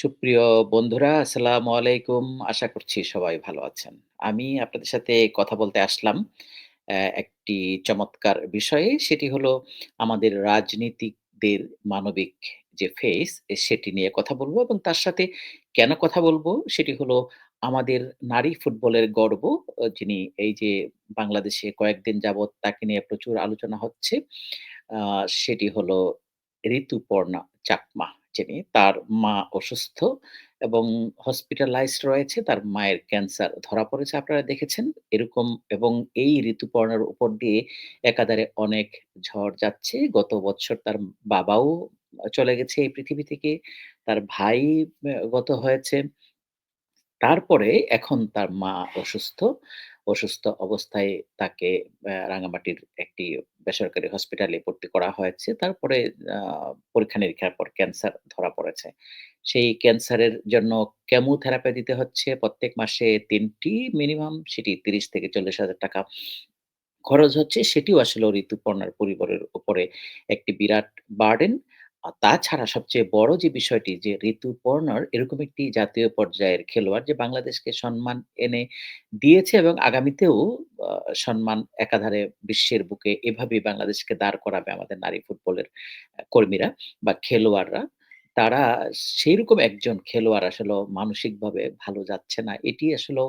সুপ্রিয় বন্ধুরা, আসসালামু আলাইকুম। আশা করছি সবাই ভালো আছেন। আমি আপনাদের সাথে কথা বলতে আসলাম একটি চমৎকার বিষয়ে। সেটি হলো আমাদের রাজনীতিকদের মানবিক যে ফেস সেটি নিয়ে কথা বলব এবং তার সাথে কেন কথা বলব সেটি হলো আমাদের নারী ফুটবলের গর্ব, যিনি এই যে বাংলাদেশে কয়েকদিন যাবৎ তাকে নিয়ে প্রচুর আলোচনা হচ্ছে। সেটি হলো ঋতুপর্ণা চাকমা যিনি। তার মা অসুস্থ এবং হসপিটালাইজড রয়েছে। তার মায়ের ক্যান্সার ধরা পড়েছে আপনারা দেখেছেন। এরকম এবং এই ঋতুপর্ণার উপর দিয়ে একাধারে অনেক ঝড় যাচ্ছে। গত বছর তার বাবাও চলে গেছে এই পৃথিবী থেকে। তার ভাই গত হয়েছে। তারপরে এখন তার মা অসুস্থ। অসুস্থ অবস্থায় তাকে রাঙামাটির একটি বেসরকারি হসপিটালে ভর্তি করা হয়েছে। তারপরে আ পরীক্ষা-নিরীক্ষার পর ক্যান্সার ধরা পড়েছে। সেই ক্যান্সারের জন্য কেমোথেরাপি দিতে হচ্ছে প্রত্যেক মাসে তিনটি মিনিমাম সেটি ৳৩০,000-৪০,000 খরচ হচ্ছে। সেটিও আসলে ঋতুপর্ণার পরিবারের উপরে একটি বিরাট বার্ডেন। তাছাড়া সবচেয়ে বড় যে বিষয়টি যে ঋতুপর্ণার এরকম একটি জাতীয় পর্যায়ের খেলোয়াড় যে বাংলাদেশকে সম্মান এনে দিয়েছে এবং আগামীতেও সম্মান একাধারে বিশ্বের বুকে এভাবেই বাংলাদেশকে দাঁড় করাবে আমাদের নারী ফুটবলের কর্মীরা বা খেলোয়াড়রা। তারা সেইরকম একজন খেলোয়াড় আসলেও মানসিকভাবে ভালো যাচ্ছে না। এটি আসলেও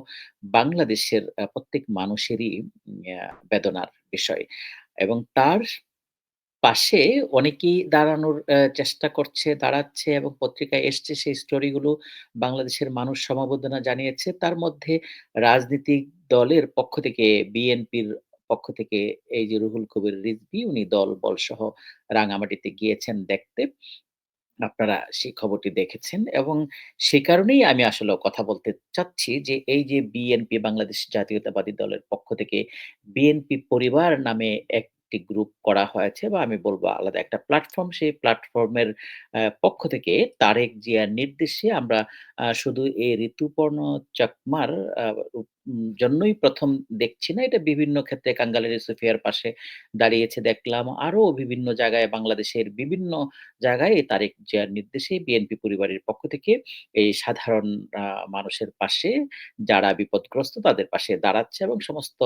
বাংলাদেশের প্রত্যেক মানুষেরই বেদনার বিষয়। এবং তার পাশে অনেকেই দাঁড়ানোর চেষ্টা করছে, দাঁড়াচ্ছে এবং পত্রিকায় এসছে সেই স্টোরিগুলো বাংলাদেশের মানুষ সমবেদনা জানিয়েছে। তার মধ্যে রাজনীতিক দলের পক্ষ থেকে বিএনপির পক্ষ থেকে এই যে রুহুল কবির রিজভী উনি দল-বলসহ রাঙামাটিতে গিয়েছেন দেখতে। আপনারা সেই খবরটি দেখেছেন এবং সে কারণেই আমি আসলে কথা বলতে চাচ্ছি যে এই যে বিএনপি বাংলাদেশ জাতীয়তাবাদী দলের পক্ষ থেকে বিএনপি পরিবার নামে একটি গ্রুপ করা হয়েছে বা আমি বলব আলাদা একটা প্ল্যাটফর্ম। সেই প্ল্যাটফর্মের পক্ষ থেকে তারেক জিয়ার নির্দেশে আমরা শুধু এই ঋতুপর্ণ চাকমার জন্যই প্রথম দেখছি না। এটা বিভিন্ন ক্ষেত্রে কাঙ্গালের সুফিয়ার পাশে দাঁড়িয়েছে দেখলাম। আরও বিভিন্ন জায়গায় বাংলাদেশের বিভিন্ন জায়গায় তারেক জিয়ার নির্দেশে বিএনপি পরিবারের পক্ষ থেকে এই সাধারণ মানুষের পাশে যারা বিপদগ্রস্ত তাদের পাশে দাঁড়াচ্ছে এবং সমস্ত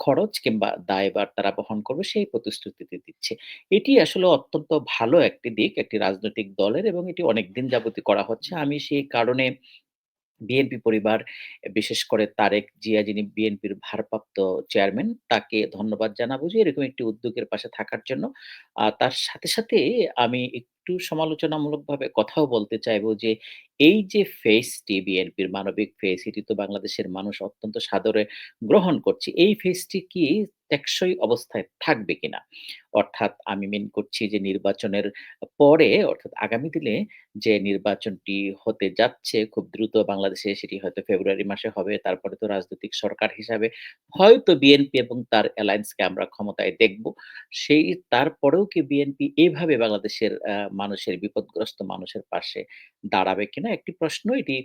খরচ কিংবা দায়ভার তারা বহন করবে সেই প্রতিশ্রুতিতে দিচ্ছে। এটি আসলে অত্যন্ত ভালো একটি দিক একটি রাজনৈতিক দলের এবং এটি অনেকদিন যাবতই করা হচ্ছে। আমি সেই কারণে বিএনপি পরিবার বিশেষ করে তারেক জিয়া যিনি বিএনপির ভারপ্রাপ্ত চেয়ারম্যান তাকে ধন্যবাদ জানাব যে এরকম একটি উদ্যোগের পাশে থাকার জন্য। আ তার সাথে, সাথে আমি একটু সমালোচনামূলকভাবে কথাও বলতে চাইব যে, এই যে ফেসটি বিএনপির মানবিক ফেস এটি তো বাংলাদেশের মানুষ অত্যন্ত সাদরে গ্রহণ করছে। এই ফেসটি কি টেকসই অবস্থায় থাকবে কিনা? অর্থাৎ আমি মিন করছি যে নির্বাচনের পরে, অর্থাৎ আগামী দিনে যে নির্বাচনটি হতে যাচ্ছে, খুব দ্রুত বাংলাদেশে সেটি হয়তো ফেব্রুয়ারি মাসে হবে। তারপরে তো রাজনৈতিক সরকার হিসাবে হয়তো বিএনপি এবং তার অ্যালায়েন্স কে আমরা ক্ষমতায় দেখব। সেই তারপরেও কি বিএনপি এভাবে বাংলাদেশের মানুষের বিপদগ্রস্ত মানুষের পাশে দাঁড়াবে কিনা? একটি প্রশ্ন এটি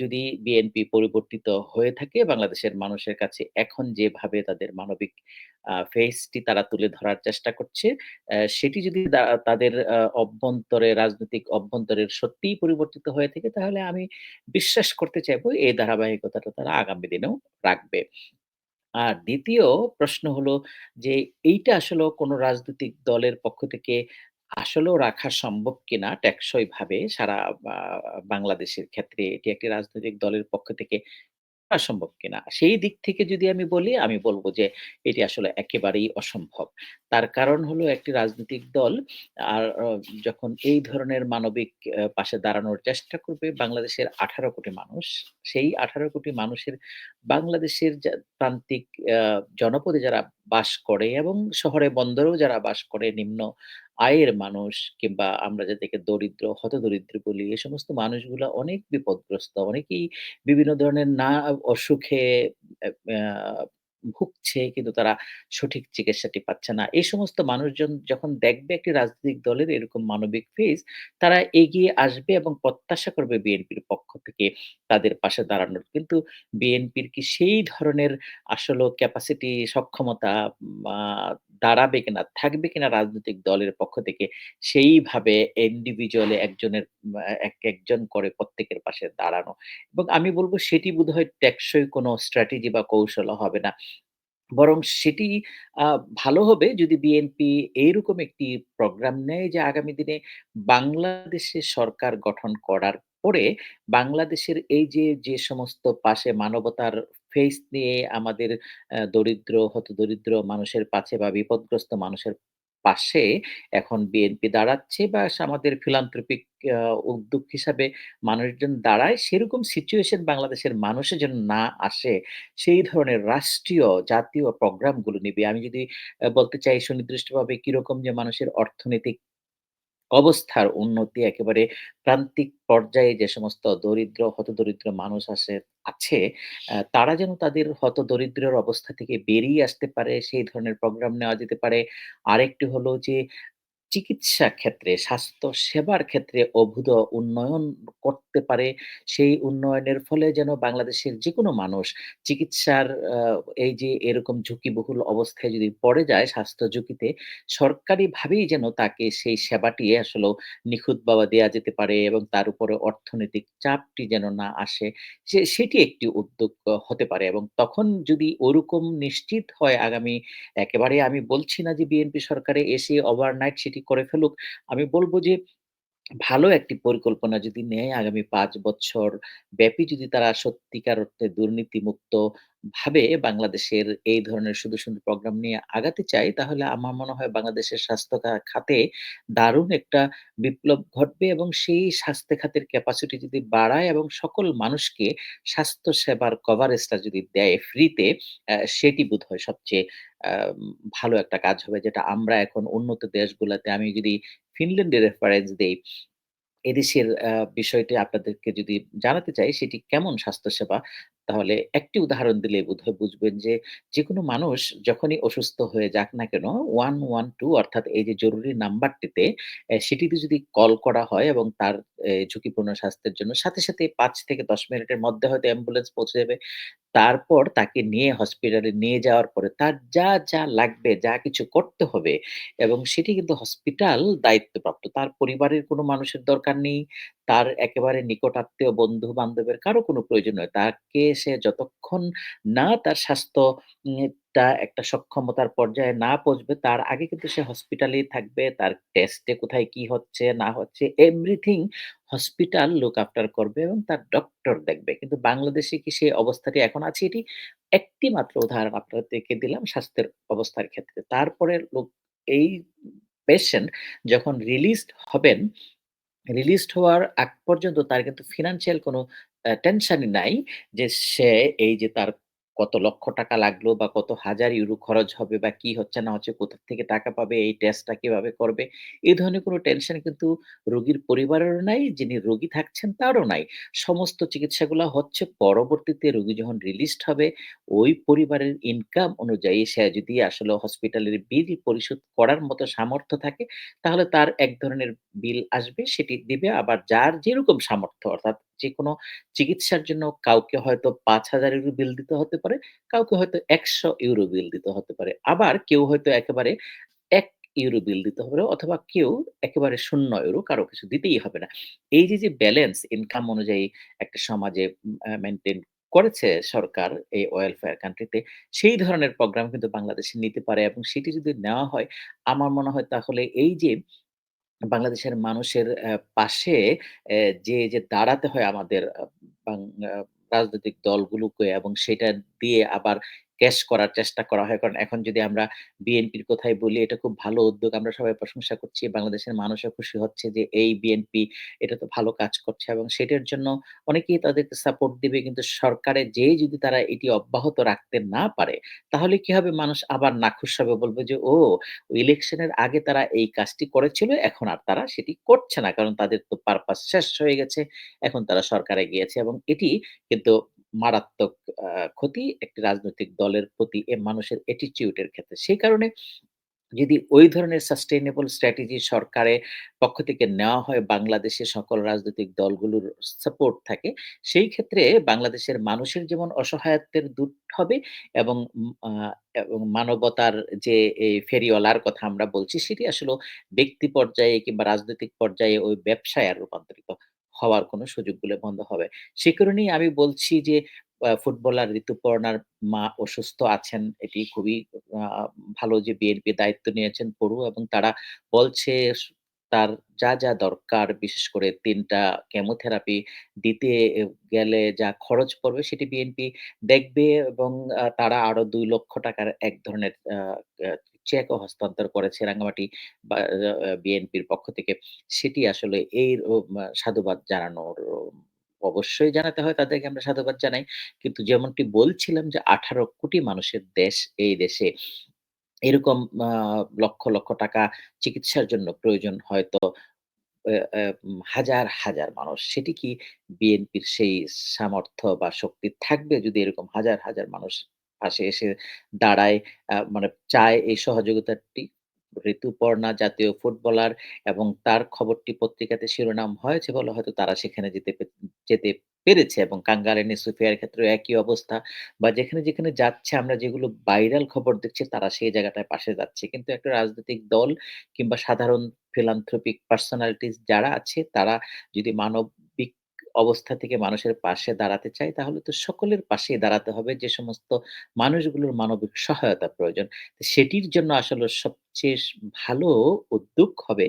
যদি বিএনপি পরিবর্তিত হয়ে থাকে বাংলাদেশের মানুষের কাছে এখন যেভাবে তাদের মানবিক ফেসটি তারা তুলে ধরার চেষ্টা করছে, সেটি যদি তাদের অভ্যন্তরে রাজনৈতিক অভ্যন্তরের সত্যিই পরিবর্তিত হয়ে থাকে তাহলে আমি বিশ্বাস করতে চাইব এই ধারাবাহিকতাটা তারা আগামী দিনেও রাখবে। আর দ্বিতীয় প্রশ্ন হলো যে এইটা আসলেও কোনো রাজনৈতিক দলের পক্ষ থেকে আসলেও রাখা সম্ভব কিনা টেকসইভাবে সারা বা বাংলাদেশের ক্ষেত্রে এটি একটি রাজনৈতিক দলের পক্ষ থেকে করা সম্ভব কিনা? সেই দিক থেকে যদি আমি বলি, আমি বলব যে এটি আসলে একেবারেই অসম্ভব। তার কারণ হলো একটি রাজনৈতিক দল আর যখন এই ধরনের মানবিক অ্যা পাশে দাঁড়ানোর চেষ্টা করবে বাংলাদেশের ১৮ কোটি মানুষ, সেই ১৮ কোটি মানুষের বাংলাদেশের যা প্রান্তিক অ্যা জনপদে যারা বাস করে এবং শহরে বন্দরেও যারা বাস করে নিম্ন আয়ের মানুষ কিংবা আমরা যাদেরকে দরিদ্র, হতদরিদ্র বলি এ সমস্ত মানুষগুলা অনেক বিপদগ্রস্ত। অনেকেই বিভিন্ন ধরনের না অসুখে ভুগছে কিন্তু তারা সঠিক চিকিৎসাটি পাচ্ছে না। এই সমস্ত মানুষজন যখন দেখবে একটি রাজনৈতিক দলের এরকম মানবিক ফেস, তারা এগিয়ে আসবে এবং প্রত্যাশা করবে বিএনপির পক্ষ থেকে তাদের পাশে দাঁড়ানোর। কিন্তু বিএনপির কি সেই ধরনের আসলে ক্যাপাসিটি, সক্ষমতা মা দাঁড়াবে কিনা, থাকবে কিনা রাজনৈতিক দলের পক্ষ থেকে সেইভাবে ইন্ডিভিজুয়ালি একজনের এক একজন করে প্রত্যেকের পাশে দাঁড়ানো। এবং আমি বলব সেটি বোধহয় টেকসই কোনো স্ট্র্যাটেজি বা কৌশল হবে না। বরং সেটি ভালো হবে যদি বিএনপি এইরকম একটি প্রোগ্রাম নেয় যে আগামী দিনে বাংলাদেশে সরকার গঠন করার পরে বাংলাদেশের এই যে, যে সমস্ত পাশে মানবতার ফেস নিয়ে আমাদের আ দরিদ্র, মানুষের পাশে বা বিপদগ্রস্ত মানুষের পাশে এখন বিএনপি দাঁড়াচ্ছে বা আমাদের ফিলান্থ্রপিক উদ্যোগ হিসাবে মানুষজন দাঁড়ায়, সেরকম সিচুয়েশন বাংলাদেশের মানুষের যেন না আসে, সেই ধরনের রাষ্ট্রীয়, জাতীয় প্রোগ্রামগুলো নিবে। আমি যদি বলতে চাই সুনির্দিষ্টভাবে কীরকম যে মানুষের অর্থনৈতিক অবস্থার উন্নতি একেবারে প্রান্তিক পর্যায়ে যে সমস্ত দরিদ্র, হতদরিদ্র মানুষ আসে আছে, তারা যেন তাদের হতদরিদ্রের অবস্থা থেকে বেরিয়ে আসতে পারে, সেই ধরনের প্রোগ্রাম নেওয়া যেতে পারে। আরেকটি হলো যে চিকিৎসা ক্ষেত্রে, স্বাস্থ্য সেবার ক্ষেত্রে অভূত উন্নয়ন করতে পারে। সেই উন্নয়নের ফলে যেন বাংলাদেশের যেকোনো মানুষ চিকিৎসার এই যে এরকম ঝুঁকিবহুল অবস্থায় যদি পড়ে যায় স্বাস্থ্য ঝুঁকিতে, সরকারিভাবেই যেন তাকে সেই সেবাটি আসলেও নিখুঁতভাবে দেয়া যেতে পারে এবং তার উপরে অর্থনৈতিক চাপটি যেন না আসে। সে সেটি একটি উদ্যোগ হতে পারে এবং তখন যদি ওরকম নিশ্চিত হয় আগামী একেবারে আমি বলছি না যে বিএনপি সরকারে এসে ওভারনাইট সেটি করে ফেলুক। আমি বলব যে ভালো একটি পরিকল্পনা যদি নেয় আগামী ৫ বছর ব্যাপী যদি তারা সত্যিকার অর্থে দুর্নীতিমুক্ত ভাবে বাংলাদেশের এই ধরনের সুন্দর, সুন্দর প্রোগ্রাম নিয়ে আগাতে চায়, তাহলে আমার মনে হয় বাংলাদেশের স্বাস্থ্য খাতে দারুণ একটা বিপ্লব ঘটবে এবং সেই স্বাস্থ্য খাতের ক্যাপাসিটি যদি বাড়ায় এবং সকল মানুষকে স্বাস্থ্য সেবার কভারেজটা যদি দেয় ফ্রিতে, সেটি বোধহয় সবচেয়ে আম ভালো একটা কাজ হবে। যেটা আমরা এখন উন্নত দেশগুলাতে আমি যদি ফিনল্যান্ডের রেফারেন্স দেই, এদেশের আ বিষয়টি আপনাদেরকে যদি জানাতে চাই সেটি কেমন স্বাস্থ্যসেবা, তাহলে একটি উদাহরণ দিলেই বোধহয় বুঝবেন যে, যেকোনো মানুষ যখনই অসুস্থ হয়ে যাক না কেন 112 অর্থাৎ এই যে জরুরি নাম্বারটিতে সেটিতে যদি কল করা হয় এবং তার এ ঝুঁকিপূর্ণ স্বাস্থ্যের জন্য সাথে, সাথে পাঁচ থেকে ১০ মিনিটের মধ্যে হয়তো অ্যাম্বুলেন্স পৌঁছে যাবে। তারপর তাকে নিয়ে হসপিটালে নিয়ে যাওয়ার পরে তার যা, যা লাগবে, যা কিছু করতে হবে এবং সেটি কিন্তু হসপিটাল দায়িত্বপ্রাপ্ত। তার পরিবারের কোনো মানুষের দরকার নেই। তার একেবারে নিকট আত্মীয়, বন্ধু-বান্ধবের কারও কোনো প্রয়োজন নয়। তাকে সে যতক্ষণ না তার স্বাস্থ্য উম টা একটা সক্ষমতার পর্যায়ে না পৌঁছবে, তার আগে কিন্তু সে হসপিটালেই থাকবে। তার টেস্টে কোথায় কি হচ্ছে না হচ্ছে এভরিথিং হসপিটাল লুক আফটার করবে এবং তার ডক্টর দেখবে। কিন্তু বাংলাদেশে কি সেই অবস্থাটি এখন আছে? এটি একটি মাত্র উদাহরণ আপনাদেরকে দিলাম স্বাস্থ্যের অবস্থার ক্ষেত্রে। তারপরে লোক এই পেশেন্ট যখন রিলিজড হবেন, রিলিজড হওয়ার আগ পর্যন্ত তার কিন্তু ফিনান্সিয়াল কোনো টেনশনই নাই যে সে এই যে তার কত লক্ষ টাকা লাগল বা কত হাজার ইউরো খরচ হবে বা কি হচ্ছে না হচ্ছে, কোথা থেকে টাকা পাবে, এই টেস্টটা কীভাবে করবে? এ ধরনের কোনো টেনশন কিন্তু রোগীর পরিবারেরও নাই, যিনি রোগী থাকছেন তারও নাই। সমস্ত চিকিৎসাগুলা হচ্ছে পরবর্তীতে রোগী যখন রিলিজড হবে, ওই পরিবারের ইনকাম অনুযায়ী সে যদি আসলে হসপিটালের বিল পরিশোধ করার মতো সামর্থ্য থাকে, তাহলে তার এক ধরনের বিল আসবে সেটি দিবে। আবার যার যেরকম সামর্থ্য অর্থাৎ যেকোনো চিকিৎসার জন্য কাউকে হয়তো ৫,০০০ ইউরো বিল দিতে হতে পারে, কাউকে হয়তো ১০০ ইউরো বিল দিতে হতে পারে। আবার কেউ হয়তো একেবারে ১ ইউরো বিল দিতে হবে অথবা কেউ একেবারে শূন্য ইউরো কারও কিছু দিতেই হবে না। এই যে, যে ব্যালেন্স ইনকাম অনুযায়ী একটা সমাজে মেইনটেইন করেছে সরকার এই ওয়েলফেয়ার কান্ট্রিতে সেই ধরনের প্রোগ্রাম কিন্তু বাংলাদেশে নিতে পারে এবং সেটি যদি নেওয়া হয়, আমার মনে হয় তাহলে এই যে বাংলাদেশের মানুষের পাশে যে, যে দাঁড়াতে হয় আমাদের রাজনৈতিক দলগুলোকে এবং সেটা দিয়ে আবার ক্যাশ করার চেষ্টা করা হয়। কারণ এখন যদি আমরা বিএনপির কথাই বলি, এটা খুব ভালো উদ্যোগ। আমরা সবাই প্রশংসা করছি। বাংলাদেশের মানুষও খুশি হচ্ছে যে এই বিএনপি এটা তো ভালো কাজ করছে এবং সেটার জন্য অনেকেই তাদেরকে সাপোর্ট দিবে। কিন্তু সরকারে যেয়ে যদি তারা এটি অব্যাহত রাখতে না পারে, তাহলে কি হবে? মানুষ আবার নাখুশ হবে বলবে যে, "ও ইলেকশনের আগে তারা এই কাজটি করেছিল, এখন আর তারা সেটি করছে না। কারণ তাদের তো পারপাস শেষ হয়ে গেছে। এখন তারা সরকারে গিয়েছে" এবং এটি কিন্তু মারাত্মক ক্ষতি একটি রাজনৈতিক দলের প্রতি এ মানুষের এর ক্ষেত্রে। সেই কারণে যদি ওই ধরনের sustainable স্ট্র্যাটেজি সরকারের পক্ষ থেকে নেওয়া হয় বাংলাদেশে সকল রাজনৈতিক দলগুলোর সাপোর্ট থাকে, সেই ক্ষেত্রে বাংলাদেশের মানুষের যেমন অসহায়ত্বের দূর হবে এবং এবং মানবতার যে এই ফেরিওয়ালার কথা আমরা বলছি সেটি আসলে ব্যক্তি পর্যায়ে কিংবা রাজনৈতিক পর্যায়ে ওই ব্যবসায় আর রূপান্তরিত হওয়ার কোনো সুযোগগুলো বন্ধ হবে। সে কারণেই আমি বলছি যে ফুটবলার ঋতুপর্ণার মা অসুস্থ আছেন। এটি খুবই ভালো যে বিএনপি দায়িত্ব নিয়েছেন পড়ু এবং তারা বলছে তার যা, যা দরকার বিশেষ করে তিনটা কেমোথেরাপি দিতে গেলে যা খরচ পড়বে সেটি বিএনপি দেখবে এবং তারা আরও দুই লক্ষ টাকার এক ধরনের চেকও হস্তান্তর করেছে রাঙ্গামাটি বিএনপির পক্ষ থেকে। সেটি আসলে এই সাধুবাদ জানানোর অবশ্যই জানাতে হয় তাদেরকে আমরা সাধুবাদ জানাই। কিন্তু যেমনটি বলছিলাম যে ১৮ কোটি মানুষের দেশ এই দেশে এরকম লক্ষ, লক্ষ টাকা চিকিৎসার জন্য প্রয়োজন হয়তো হাজার, হাজার মানুষ। সেটি কি বিএনপির সেই সামর্থ্য বা শক্তি থাকবে যদি এরকম হাজার, হাজার মানুষ পাশে এসে দাঁড়ায় মানে চায় এই সহযোগিতাটি? ঋতুপর্ণা জাতীয় ফুটবলার এবং তার খবরটি পত্রিকাতে শিরোনাম হয়েছে বলে হয়তো তারা সেখানে যেতে যেতে পেরেছে এবং কাঙ্গালেনি সুফিয়ার ক্ষেত্রেও একই অবস্থা বা যেখানে, যেখানে যাচ্ছে আমরা যেগুলো ভাইরাল খবর দেখছি তারা সেই জায়গাটায় পাশে যাচ্ছে। কিন্তু একটা রাজনৈতিক দল কিংবা সাধারণ philanthropic personalities যারা আছে তারা যদি মানবিক অবস্থা থেকে মানুষের পাশে দাঁড়াতে চাই, তাহলে তো সকলের পাশেই দাঁড়াতে হবে যে সমস্ত মানুষগুলোর মানবিক সহায়তা প্রয়োজন। সেটির জন্য আসলে সবচেয়ে ভালো উদ্যোগ হবে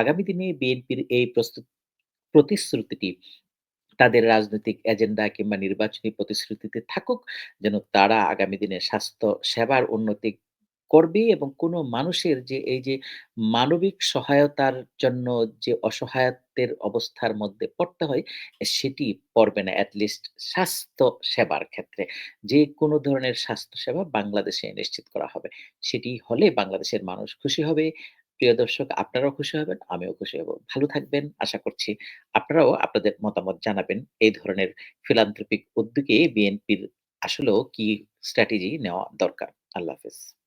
আগামী দিনে বিএনপির এই প্রস্তুত, প্রতিশ্রুতিটি তাদের রাজনৈতিক এজেন্ডা কিংবা নির্বাচনী প্রতিশ্রুতিতে থাকুক, যেন তারা আগামী দিনে স্বাস্থ্য, সেবার উন্নতি করবে এবং কোনো মানুষের যে, এই যে মানবিক সহায়তার জন্য যে অসহায়ত্বের অবস্থার মধ্যে পড়তে হয় সেটি পড়বে না least স্বাস্থ্য সেবার ক্ষেত্রে। যে কোনো ধরনের স্বাস্থ্য সেবা বাংলাদেশে নিশ্চিত করা হবে। সেটি হলে বাংলাদেশের মানুষ খুশি হবে। প্রিয় দর্শক আপনারাও খুশি হবেন, আমিও খুশি হব। ভালো থাকবেন আশা করছি। আপনারাও আপনাদের মতামত জানাবেন। এই ধরনের philanthropic উদ্যোগে বিএনপির আসলেও কি স্ট্র্যাটেজি নেওয়া দরকার। আল্লাহ হাফেজ।